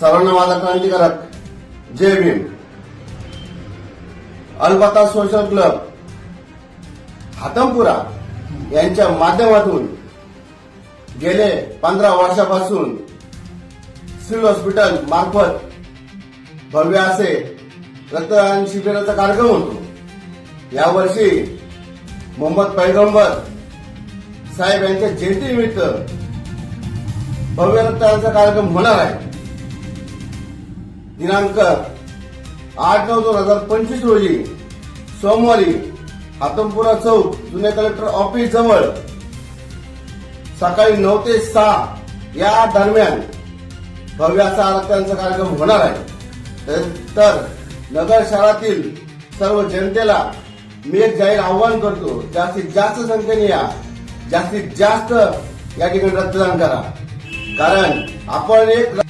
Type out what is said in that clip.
सर्वांना माझा क्रांतिकारक जय भीम. अलबता सोशल क्लब हातमपुरा यांच्या माध्यमातून गेले पंधरा वर्षापासून सिव्हिल हॉस्पिटल मार्फत भव्य असे रक्तदान शिबिराचा कार्यक्रम होतो. यावर्षी मोहम्मद पैगंबर साहेब यांच्या जयंतीनिमित्त भव्य रक्तदानाचा कार्यक्रम होणार आहे. दिनांक आठ नऊ दोन हजार पंचवीस रोजी सोमवारी हातमपुरा चौक जुने कलेक्टर ऑफिस जवळ सकाळी नऊ ते सहा या दरम्यान भव्याचा आरत्यांचा कार्यक्रम होणार आहे. तर नगर शहरातील सर्व जनतेला मी एक जाहीर आव्हान करतो जास्तीत जास्त संख्येने या जास्तीत जास्त या ठिकाणी रक्तदान करा. कारण आपण एक